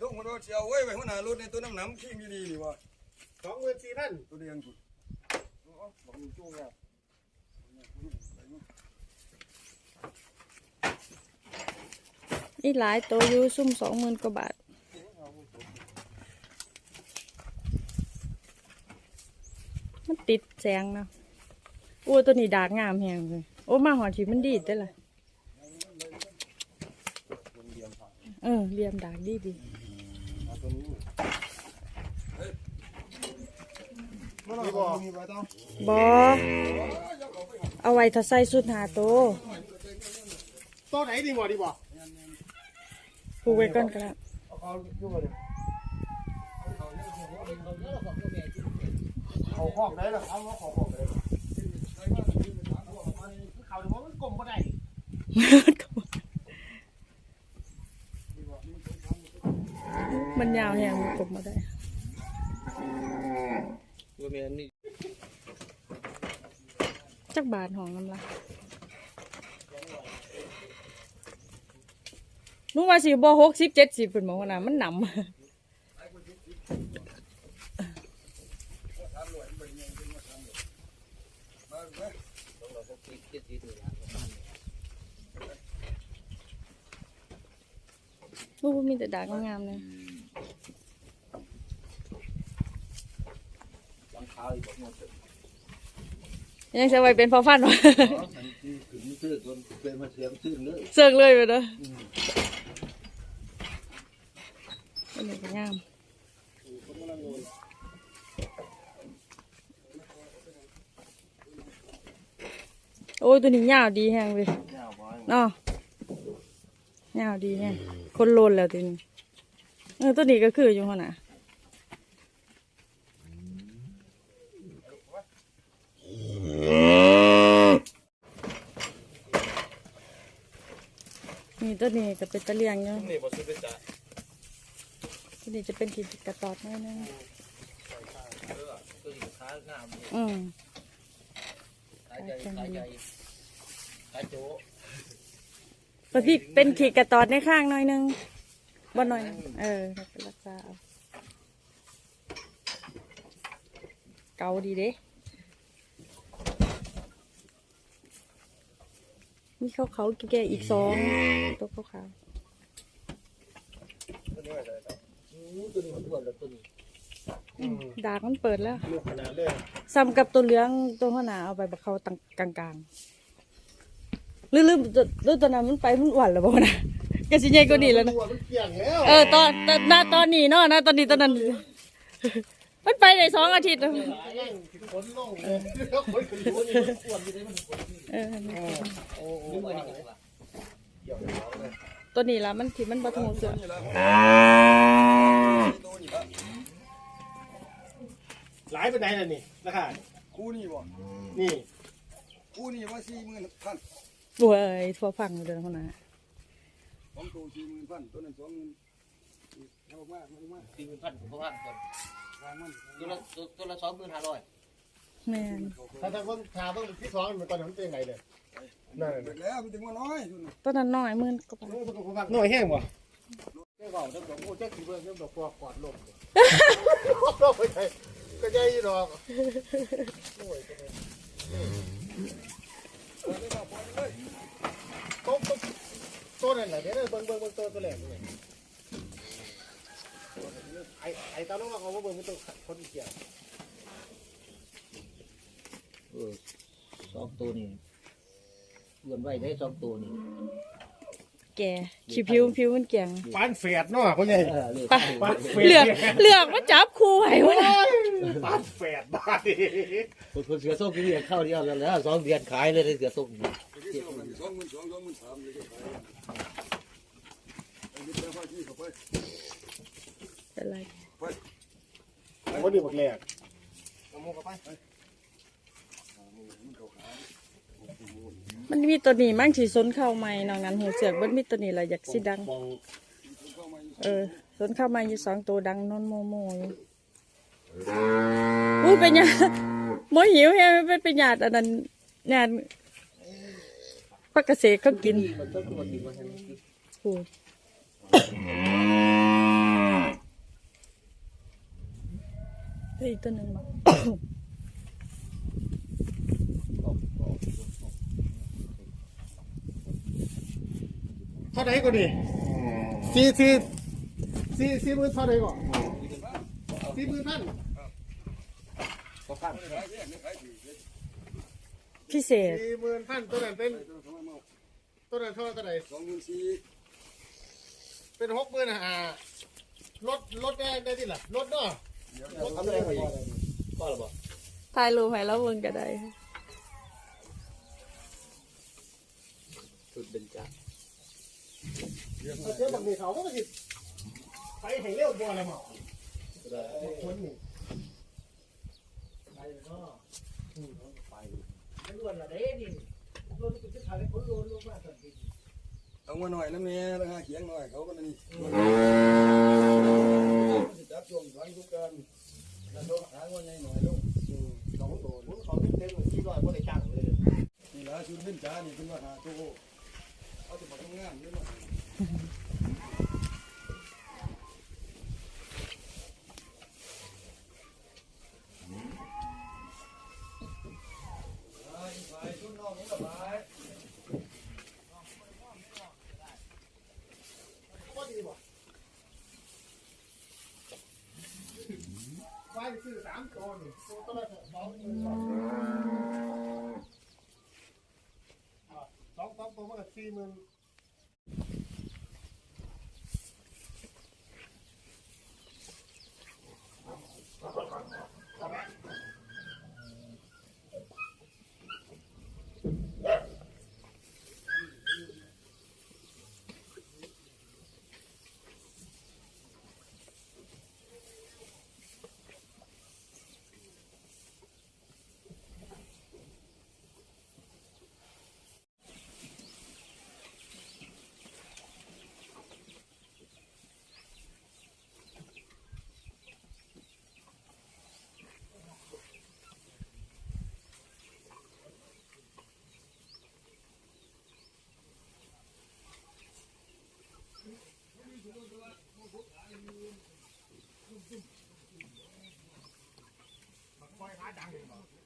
ทุ่งมันว่าเชียวเว้ยไปหัวหน้ารถในตัวน้ำหนำขี้มีดีนี่วะสองหมื่นสี่พันตัวเดียงกูบอกมึงจุ้งแล้วนี่หลายตัวอยู่ซุ่มสองหมื่นกว่าบาทมันติดแสงเนาะโอ้ตัวนี้ดากงามแฮงเลยโอ้มาหอที่มันดีดได้ละเออเรียมดากดีดี มี บ่มีไปต้องบอเอาไว้ถ้าใส่สุดหาโตวตัวไหนดีบ่ดีบ่ผูกไว้ก่อนก็ได้เอาจุ้งเลยเขาคอกได้หรอเอาเขาคอกได้เขาเดี๋ยวมันกลมบ่ได้มันยาวแฮงมันกลมมาได้ว่าแม่นนี่ จักบาทของน้ำละนุ่งว่าสิบ่หกสิบเจ็ดสิบเป็นหมอนะมันหนำลูกมีแต่ดากงามเลยบางคาอีกบอกหมด ยยังจะไว้เป็นพอฟันวะอ๋อฉันที่ถึงซื้อจนเป็นมาเสียงซื้อเลยเสือกเลยไปเด้ออันนี้ก็งามโอ้ยตัวนี้ยาวดีแฮงเว้ยยาวบ่เนาะยาวดีแฮงคนโลนแล้วตัวนี้เออตัวนี้ก็คืออยู่หัวหน่ะ นี่ตัวนี้จะเป็นตะเลียงอยู่นี่บ่ซื้อไปจ้ะตัวนี้จะเป็นขีดกระตอดน้อยนึงเออตัวนี้ค้างามนี่อืมขายใจขายใจขายโจพอพี่เป็นขีดกระตอดในข้างหน้อยนึงบ่หน่อยนึงเออรักษาเอาเกาดีเด้ มีเขาเขาๆแก่ๆอีกสองตัวเขาขาวอือตัวนี้มันอ้วนแล้วตัวนี้ๆดากมันเปิดแล้ว ลูกขนาดเลยซ้ำกับตัวเหลืองตัวหัวหน้าเอาไปบักเขาตังกลางๆลืมๆตัวตัวตัวนั้นมันไปมันหวานแล้วบ่นะก็สิใหญ่กว่านี้แล้วนะตัวมันเกี่ยงแล้ว เออตอนตอนหน้าตอนนี้เนาะหน้าตอนนี้ตอนนั้น มันไปได้สองอาทิตย์แล้วนั่งขนลงเลยแล้วขนขึ้นบนอ้วนอยู่ได้มันอ้วนเออโอ้โหนึกว่านี่ก็ว่าเกี่ยวแล้วเลยตัวนี้ละมันที่มันบ่ทงเสือนี่ละตัวนี่ละหลายไปไหนล่ะนี่ราคาคู่นี่บ่นี่คู่นี่ว่าสี่หมื่นพันโอ้ยทั่วฟังอยู่เด้อหัวหน้าสองตัวสี่หมื่นพันตัวนั้นสองหมื่นเอามากเอามากสี่หมื่นพันเพราะว่าก่อนวางมัน ตัวละตัวตัวละสองหมื่นห้าร้อยแม่นถ้าทางคนชาเพิ่งที่สองมันตอนนั้นเป็นไงเลยนั่นเปิดแล้วมันถึงว่าน้อยทุนตัวนั้นน้อยหมื่นกว่าบาทหน่อยแห้งบ่เจ้าเก่าเจ้าดอกโอ้เจ้าขี้เบิ่งเจ้าดอกปอกกอดลมลมไปไหนก็ใจดอกโต๊ะโต๊ะนั่นแหละเดี๋ยวเบิ่งเบิ่งเบิ่งโต๊ะตัวแรกนี่ ไอ้ไอ้ตาน้องเขาว่าเบิ่งเป็นตัวคนเกี่ยวเออสองตัวนี่อ้วนไว้ได้สองตัวนี่แก่ขี้ผิวผิวมันแก่งปานเฟียดเนาะพ่อใหญ่เออเลยปานเฟียเลือกดเลือกมาจับคู่ไว้วะนะปานเฟียดบ้าดิคนคนเสือส้มกินเรียนข้าวเดียวแล้วแล้วสองเดือนขายเลยได้เสือส้มสองหมื่นสองสองหมื่นสามเลยไอ้นี่เป็นพ่อที่เขาไป เป็นไรคนนี้บักแรกมันมีตัวนี้มั่งสีสนเข้าใหม่นอกนั้นหัวเสือกมันมีตัวนี้แหละอยากสิดังเออสนเข้ามาอยู่สองตัวดังนอนโมโมอยู่อู้เป็นหยาดโมหิวแฮะเป็นเป็นหยาดอันนั้นหยาดพักเกษตรเขากินมันต้องตัวจริงมันโอ้ อีกตัวหนึ่งบ่ เท่าไหร่ก็ดีสี่สี่สี่สี่หมื่นเท่าไหร่ก่อนสี่หมื่นพันก็ฟังขายแพงขายดีเลยพิเศษ สี่หมื่นพันตัวนั้นเป็นตัวสมัยเมาตัวนั้นเท่าไหร่สองหมื่นสี่เป็นหกหมื่นห้ารถรถได้ได้ที่ละรถเนาะเดี๋ยวร ถ่ายรูปให้แล้วเบิ่งก็ได้สุดเป็นจาเดี๋ยวเชื่อบางทีเขาก็ไปไปให้เร็วบัวละหมอคนนี่ไปเนาะไปไม่รวนละเด้นี่รถจะขายคนรวนลงมาสันติเอามาหน่อยนะแม่ราคาเขียงหน่อยเขาก็นี่ ช่วงทางทุกเกินแล้วเขาหาเงินใหญ่หน่อยลูกสองตัวเขาเต็มเต็มสี่ร้อยบ่ได้จังเลยนี่ละชุดขึ้นจ้านี่เป็นว่าหาตัวเอาจะมาทำงานนี่มาไปชุดนอกนี่ละไป ก็ดีบ่ไปซื้อ สามตัวนี่ตัวตัวละสองหมื่นสองสองสองตัวมันก็สี่หมื่น คอยหาดังเลยบ่